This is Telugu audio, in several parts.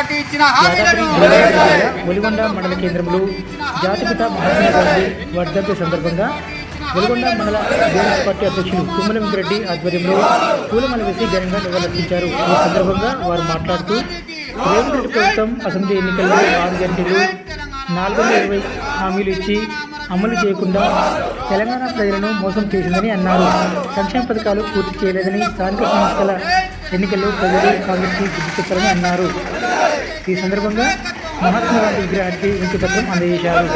పార్టీ ఇచ్చిన హామీలను వెలుగొండ మండల కేంద్రంలో జాతిపిత మహాత్మా గాంధీ వర్ధంతి సందర్భంగా వెలుగొండ మండల బీఆర్ఎస్ పార్టీ అధ్యక్షులు తుమ్మల వెంకరెడ్డి ఆధ్వర్యంలో పూలమాల వేసి ఘనంగా నివాళులర్పించారు ఈ సందర్భంగా వారు మాట్లాడుతూ రేవంత్ రెడ్డి ప్రభుత్వం అసెంబ్లీ ఎన్నికల్లో ఆరు గంటలు నాలుగు వందల ఇరవై హామీలు ఇచ్చి అమలు చేయకుండా తెలంగాణ ప్రజలను మోసం చేసిందని అన్నారు. సంక్షేమ పథకాలు పూర్తి చేయలేదని స్థానిక సంస్థల ఎన్నికల్లో ప్రజలు కాంగ్రెస్కి బుద్ధి చెప్పారని అన్నారు. ఈ సందర్భంగా మహాత్మా గాంధీ విగ్రహానికి వింతిపత్రం అందజేశారు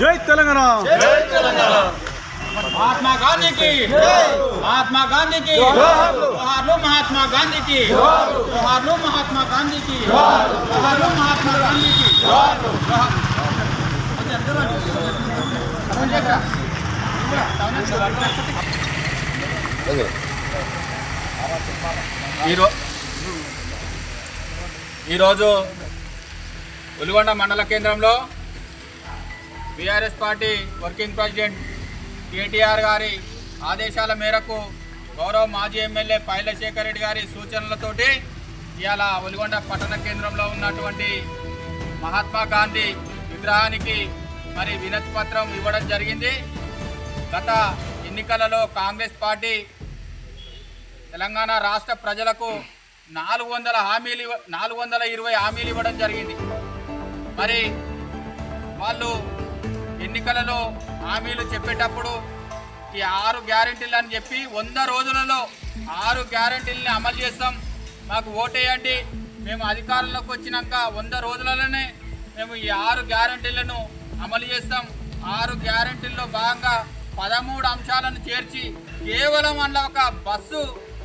జై తెలంగాణ महात्मा गांधी की महात्मा गांधी की जोहार लो महात्मा गांधी की जोहार लो महात्मा गांधी की जोहार लो महात्मा गांधी की ఈరో- ఈరోజు ఉలిగొండ మండల కేంద్రంలో BRS party working president KTR గారి ఆదేశాల మేరకు గౌరవ మాజీ ఎమ్మెల్యే పైలశేఖర్ రెడ్డి గారి సూచనలతోటి ఇవాళ ఒలిగొండ పట్టణ కేంద్రంలో ఉన్నటువంటి మహాత్మా గాంధీ విగ్రహానికి మరి వినతి పత్రం ఇవ్వడం జరిగింది. గత ఎన్నికలలో కాంగ్రెస్ పార్టీ తెలంగాణ రాష్ట్ర ప్రజలకు నాలుగు వందల హామీలు ఇవ్వ- నాలుగు వందల ఇరవై హామీలు ఇవ్వడం జరిగింది. మరి వాళ్ళు ఎన్నికలలో హామీలు చెప్పేటప్పుడు ఈ ఆరు గ్యారెంటీలు అని చెప్పి వంద రోజులలో ఆరు గ్యారంటీలని అమలు చేస్తాం. మాకు ఓటేయండి. మేము అధికారంలోకి వచ్చినాక వంద రోజులలోనే మేము ఈ ఆరు గ్యారెంటీలను అమలు చేస్తాం. ఆరు గ్యారెంటీల్లో భాగంగా పదమూడు అంశాలను చేర్చి కేవలం అందులో ఒక బస్సు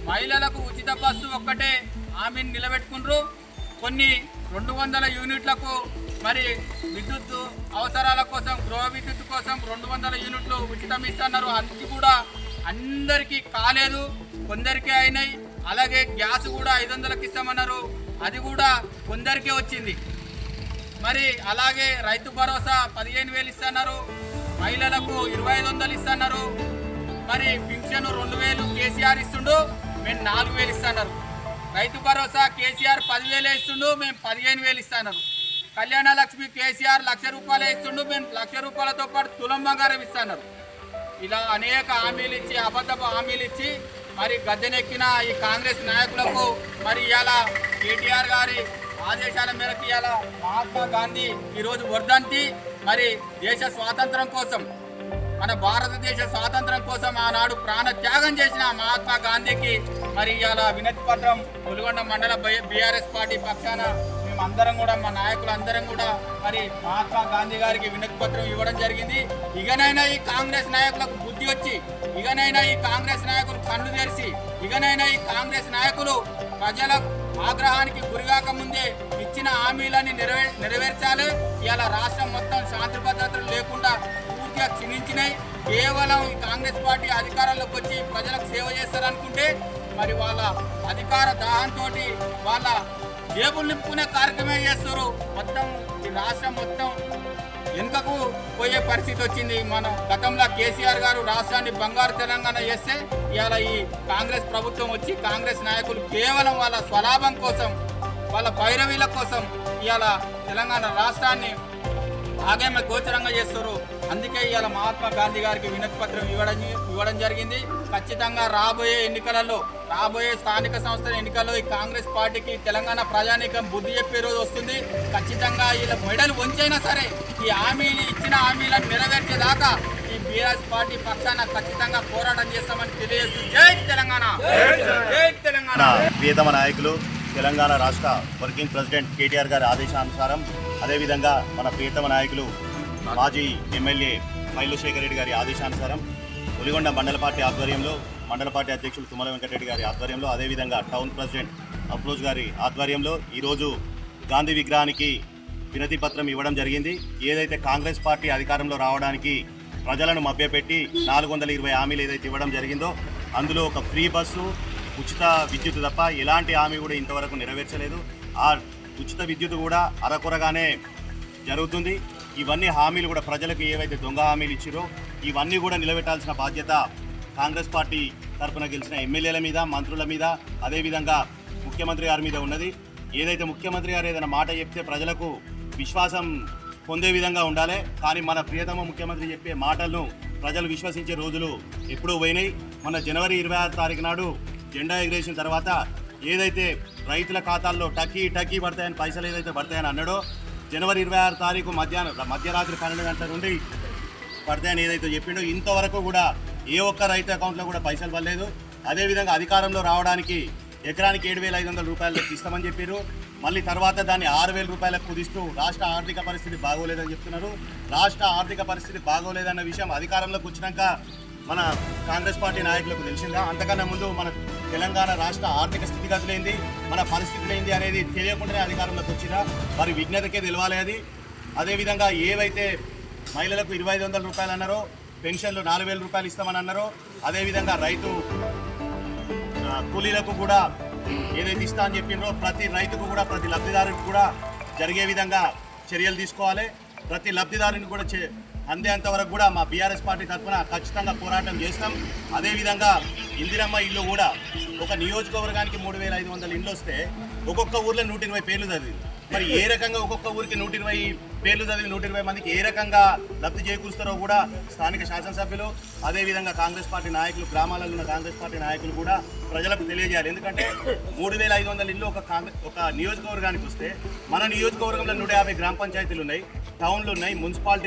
మహిళలకు ఉచిత బస్సు ఒక్కటే ఆమెను నిలబెట్టుకుంటారు కొన్ని రెండు వందల యూనిట్లకు మరి విద్యుత్ అవసరాల కోసం గృహ విద్యుత్ కోసం రెండు వందల యూనిట్లు ఉచితం ఇస్తున్నారు. అది కూడా అందరికీ కాలేదు. కొందరికే అయినాయి. అలాగే గ్యాస్ కూడా ఐదు వందలకు ఇస్తామన్నారు. అది కూడా కొందరికే వచ్చింది. మరి అలాగే రైతు భరోసా పదిహేను వేలు ఇస్తున్నారు. మహిళలకు ఇరవై ఐదు వందలు ఇస్తున్నారు. మరి పింఛను రెండు వేలు కేసీఆర్ ఇస్తుండు మేము నాలుగు వేలు ఇస్తున్నారు. రైతు భరోసా కేసీఆర్ పదివేలు ఇస్తుండు మేము పదిహేను వేలు ఇస్తున్నారు. కళ్యాణ లక్ష్మి కేసీఆర్ లక్ష రూపాయలు ఇస్తుండు మేము లక్ష రూపాయలతో పాటు తులం బంగారం ఇస్తున్నారు. ఇలా అనేక హామీలు ఇచ్చి అబద్ధపు హామీలు ఇచ్చి మరి గద్దెనెక్కిన ఈ కాంగ్రెస్ నాయకులకు మరి ఇలా కేటీఆర్ గారి ఆదేశాల మేరకు ఇవాళ మహాత్మా గాంధీ ఈరోజు వర్ధంతి. మరి దేశ స్వాతంత్రం కోసం మన భారతదేశ స్వాతంత్రం కోసం ఆనాడు ప్రాణ త్యాగం చేసిన మహాత్మా గాంధీకి మరి ఇవాళ వినతి పత్రం పులిగొండ మండల బీఆర్ఎస్ పార్టీ పక్షాన మేమందరం కూడా మా నాయకులు అందరం కూడా మరి మహాత్మా గాంధీ గారికి వినతి పత్రం ఇవ్వడం జరిగింది. ఇకనైనా ఈ కాంగ్రెస్ నాయకులకు బుద్ధి వచ్చి ఇకనైనా ఈ కాంగ్రెస్ నాయకులు కన్ను తెరిచి ఇకనైనా ఈ కాంగ్రెస్ నాయకులు ప్రజలకు ఆగ్రహానికి గురిగాక ముందే ఇచ్చిన హామీలని నెరవే నెరవేర్చాలి. ఇలా రాష్ట్రం మొత్తం శాంతి భద్రతలు లేకుండా పూర్తిగా క్షీణించినాయి. కేవలం ఈ కాంగ్రెస్ పార్టీ అధికారంలోకి వచ్చి ప్రజలకు సేవ చేస్తారనుకుంటే మరి వాళ్ళ అధికార దాహంతో వాళ్ళ జేబులు నింపుకునే కార్యక్రమం చేస్తారు? మొత్తం ఈ రాష్ట్రం మొత్తం వెనుకకు పోయే పరిస్థితి వచ్చింది. మనం గతంలో కేసీఆర్ గారు రాష్ట్రాన్ని బంగారు తెలంగాణ చేస్తే ఇవాళ ఈ కాంగ్రెస్ ప్రభుత్వం వచ్చి కాంగ్రెస్ నాయకులు కేవలం వాళ్ళ స్వలాభం కోసం వాళ్ళ పైరవీల కోసం ఇవాళ తెలంగాణ రాష్ట్రాన్ని భాగమే గోచరంగా చేస్తారు. అందుకే ఇవాళ మహాత్మా గాంధీ గారికి వినతి పత్రం ఇవ్వడం ఇవ్వడం జరిగింది. ఖచ్చితంగా రాబోయే ఎన్నికలలో రాబోయే స్థానిక సంస్థల ఎన్నికల్లో ఈ కాంగ్రెస్ పార్టీకి తెలంగాణ ప్రజానీకం బుద్ధి చెప్పే రోజు వస్తుంది. ఖచ్చితంగా వీళ్ళ మెడలు వంచైనా సరే ఈ హామీలు ఇచ్చిన హామీలను నెరవేర్చేదాకా ఈ బీఆర్ఎస్ పార్టీ పక్షాన ఖచ్చితంగా పోరాటం చేస్తామని తెలియజేస్తూ జై తెలంగాణ! జై తెలంగాణ! ప్రియతమ నాయకులు తెలంగాణ రాష్ట్ర వర్కింగ్ ప్రెసిడెంట్ కేటీఆర్ గారి ఆదేశానుసారం అదేవిధంగా మన ప్రియతమ నాయకులు మాజీ ఎమ్మెల్యే మైలశేఖర్ రెడ్డి గారి ఆదేశానుసారం ఒలిగొండ మండల పార్టీ ఆధ్వర్యంలో మండల పార్టీ అధ్యక్షులు తుమ్మల వెంకటరెడ్డి గారి ఆధ్వర్యంలో అదేవిధంగా టౌన్ ప్రెసిడెంట్ అఫ్రోజ్ గారి ఆధ్వర్యంలో ఈరోజు గాంధీ విగ్రహానికి వినతి పత్రం ఇవ్వడం జరిగింది. ఏదైతే కాంగ్రెస్ పార్టీ అధికారంలో రావడానికి ప్రజలను మభ్యపెట్టి నాలుగు వందల ఇరవై హామీలు ఏదైతే ఇవ్వడం జరిగిందో అందులో ఒక ఫ్రీ బస్సు ఉచిత విద్యుత్ తప్ప ఎలాంటి హామీ కూడా ఇంతవరకు నెరవేర్చలేదు. ఆ ఉచిత విద్యుత్ కూడా అరకొరగానే జరుగుతుంది. ఇవన్నీ హామీలు కూడా ప్రజలకు ఏవైతే దొంగ హామీలు ఇచ్చిరో ఇవన్నీ కూడా నిలబెట్టాల్సిన బాధ్యత కాంగ్రెస్ పార్టీ తరఫున గెలిచిన ఎమ్మెల్యేల మీద మంత్రుల మీద అదేవిధంగా ముఖ్యమంత్రి గారి మీద ఉన్నది. ఏదైతే ముఖ్యమంత్రి గారు ఏదైనా మాట చెప్తే ప్రజలకు విశ్వాసం పొందే విధంగా ఉండాలి. కానీ మన ప్రియతమ ముఖ్యమంత్రి చెప్పే మాటలను ప్రజలు విశ్వసించే రోజులు ఎప్పుడూ పోయినాయి. మన జనవరి ఇరవై ఆరు తారీఖు నాడు జెండా ఎగిరేసిన తర్వాత ఏదైతే రైతుల ఖాతాల్లో టకీ టకీ పడతాయని పైసలు ఏదైతే పడతాయని అన్నాడో జనవరి ఇరవై ఆరు తారీఖు మధ్యాహ్నం మధ్యరాత్రి పన్నెండు గంటల నుండి పడతాయని ఏదైతే చెప్పిండో. ఇంతవరకు కూడా ఏ ఒక్క రైతు అకౌంట్లో కూడా పైసలు పడలేదు. అదేవిధంగా అధికారంలో రావడానికి ఎకరానికి ఏడు వేల ఐదు వందల రూపాయలు ఇస్తామని చెప్పారు మళ్ళీ తర్వాత దాన్ని ఆరు వేల రూపాయలకు కుదిస్తూ రాష్ట్ర ఆర్థిక పరిస్థితి బాగోలేదని చెప్తున్నారు. రాష్ట్ర ఆర్థిక పరిస్థితి బాగోలేదన్న విషయం అధికారంలోకి వచ్చినాక మన కాంగ్రెస్ పార్టీ నాయకులకు తెలిసిందా? అంతకన్నా ముందు మన తెలంగాణ రాష్ట్ర ఆర్థిక స్థితిగతులేంది మన పరిస్థితులేంది అనేది తెలియకుండానే అధికారంలోకి వచ్చినా మరి విజ్ఞతకే తెలవాలి అది. అదేవిధంగా ఏవైతే మహిళలకు ఇరవై ఐదు వందల రూపాయలు అన్నారు. పెన్షన్లు నాలుగు వేల రూపాయలు ఇస్తామని అన్నారు. అదేవిధంగా రైతు కూలీలకు కూడా ఏదైతే ఇస్తా అని చెప్పిండ్రో ప్రతి రైతుకు కూడా ప్రతి లబ్ధిదారునికి కూడా జరిగే విధంగా చర్యలు తీసుకోవాలి. ప్రతి లబ్ధిదారుని కూడా చే అందేంత వరకు కూడా మా బీఆర్ఎస్ పార్టీ తరఫున ఖచ్చితంగా పోరాటం చేస్తాం. అదేవిధంగా ఇందిరమ్మ ఇల్లు కూడా ఒక నియోజకవర్గానికి మూడు వేల ఐదు వందల ఇండ్లు వస్తే ఒక్కొక్క ఊర్లో నూట ఇరవై పేర్లు చదివి. మరి ఏ రకంగా ఒక్కొక్క ఊరికి నూట ఇరవై పేర్లు చదివి నూట ఇరవై మందికి ఏ రకంగా లబ్ధి చేకూరుస్తారో కూడా స్థానిక శాసనసభ్యులు అదేవిధంగా కాంగ్రెస్ పార్టీ నాయకులు గ్రామాలలో ఉన్న కాంగ్రెస్ పార్టీ నాయకులు కూడా ప్రజలకు తెలియజేయాలి. ఎందుకంటే మూడు వేల ఐదు వందల ఇల్లు ఒక కాంగ్రెస్ ఒక నియోజకవర్గానికి వస్తే మన నియోజకవర్గంలో నూట యాభై గ్రామ పంచాయతీలు ఉన్నాయి టౌన్లు ఉన్నాయి మున్సిపాలిటీ